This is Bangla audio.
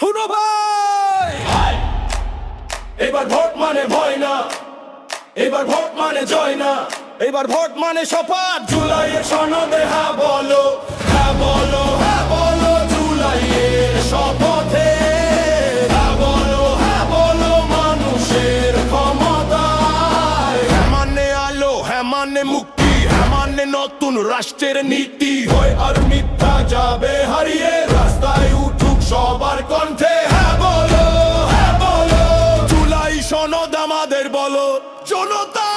হুনো ভাই। এবার ভোট মানে ভয় না এবার ভোট মানে জয় না। এবার ভোট মানে শপথ। জুলাইয়ের সনদে হ্যাঁ বলো হ্যাঁ বলো হ্যাঁ বলো জুলাইয়ের শপথে। হ্যাঁ বলো হ্যাঁ বলো মানুষের ক্ষমতায়। হ্যাঁ মানে আলো হ্যাঁ মানে মুক্তি হ্যাঁ মানে নতুন রাষ্ট্রের নীতি। হয় আর মিথ্যা যাবে কণ্ঠে হ্যাঁ বলো হ্যাঁ বলো। জুলাই সনদ আমাদের বলো। জনতা